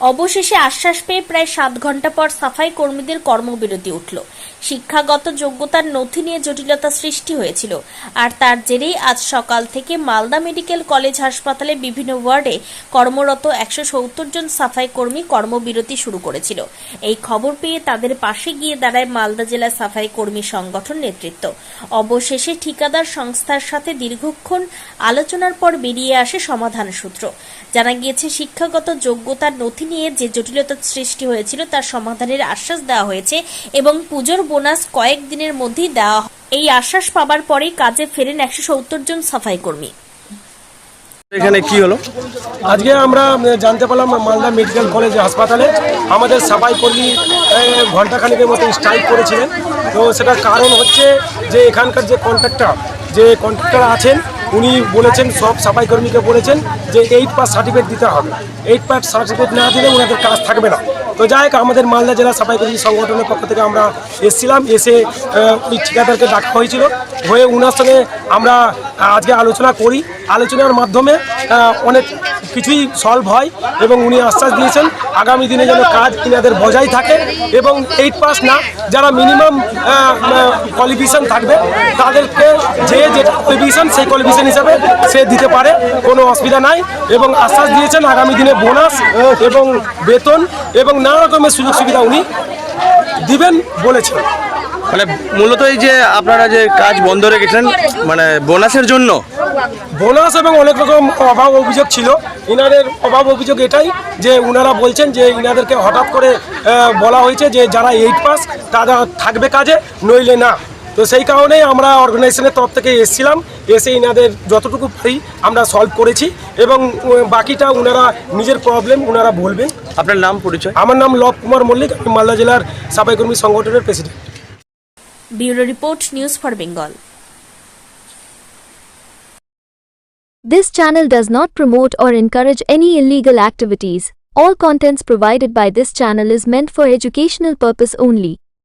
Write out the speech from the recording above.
অবশেষে আশ্বাস পেয়ে প্রায় সাত ঘণ্টা পর সাফাই কর্মীদের কর্মবিরতি উঠল। শিক্ষাগত যোগ্যতার নথি নিয়ে জটিলতা সৃষ্টি হয়েছিল। আর তার জেরেই আজ সকাল থেকে মালদা মেডিকেল কলেজ হাসপাতালে বিভিন্ন ওয়ার্ডে কর্মরত একশো সত্তর জন সাফাই কর্মী কর্মবিরতি শুরু করেছিল। এই খবর পেয়ে তাদের পাশে গিয়ে দাঁড়ায় মালদা জেলা সাফাই কর্মী সংগঠন নেতৃত্ব। অবশেষে ঠিকাদার সংস্থার সাথে দীর্ঘক্ষণ আলোচনার পর বেরিয়ে আসে সমাধান সূত্র। জানা গিয়েছে, শিক্ষাগত যোগ্যতার নথি নিয়ে যে জটিলতার সৃষ্টি হয়েছিল তার সমাধানের আশ্বাস দেওয়া হয়েছে এবং পুজোর বোনাস কয়েক দিনের মধ্যেই দেওয়া। এই আশ্বাস পাবার পরেই কাজে ফেরেন একশো সত্তর জন সাফাই কর্মী এখানে কি হলো আজকে আমরা জানতে পারলাম মালদা মেডিকেল কলেজ হাসপাতালে আমাদের সাফাই কর্মী ঘন্টাখানিকের মতো স্ট্রাইক করেছিলেন তো সেটার কারণ হচ্ছে যে এখানকার যে কন্ট্রাক্টর যে কন্ট্রাক্টর আছেন উনি বলেছেন, সব সাফাই কর্মীকে বলেছেন যে এইট পাস সার্টিফিকেট দিতে হবে। এইট পাস সার্টিফিকেট না দিলে ওনাদের কাজ থাকবে না। তো যাই হোক, আমাদের মালদা জেলা সাফাই কর্মী সংগঠনের পক্ষ থেকে আমরা এসেছিলাম, এসে ওই ঠিকাদারকে ডাকা হয়েছিল। হয়ে ওনার সঙ্গে আমরা আজকে আলোচনা করি। আলোচনার মাধ্যমে অনেক কিছুই সলভ হয় এবং উনি আশ্বাস দিয়েছেন, আগামী দিনে যেন কাজ ইনাদের বজায় থাকে এবং এইট পাস না, যারা মিনিমাম কোয়ালিফিকেশন থাকবে, তাদেরকে যে যে কোয়ালিফিকেশন সেই কোয়ালিফিকেশন হিসাবে সে দিতে পারে, কোনো অসুবিধা নাই। এবং আশ্বাস দিয়েছেন, আগামী দিনে বোনাস এবং বেতন এবং নানা রকমের সুযোগ সুবিধা উনি দিবেন বলেছেন। মানে মূলত এই যে আপনারা যে কাজ বন্ধ রেখেছেন মানে বোনাসের জন্য? বোনাস এবং অনেক রকম অভাব অভিযোগ ছিল। ইনাদের অভাব অভিযোগ এটাই যে উনারা বলছেন যে ইনাদেরকে হঠাৎ করে বলা হয়েছে যে যারা এইট পাস তারা থাকবে কাজে নইলে না। তো সেই কারণেই আমরা অর্গানাইজেশনের তরফ থেকে এসেছিলাম। এসে ইনাদের যতটুকু পারি আমরা সলভ করেছি এবং বাকিটা উনারা নিজের প্রবলেম উনারা বলবেন আপনার নাম পরিচয় আমার নাম লব কুমার মল্লিক আমি মালদা জেলার সাফাই কর্মী সংগঠনের president bureau report news for Bengal This channel does not promote or encourage any illegal activities. All contents provided by this channel is meant for educational purpose only.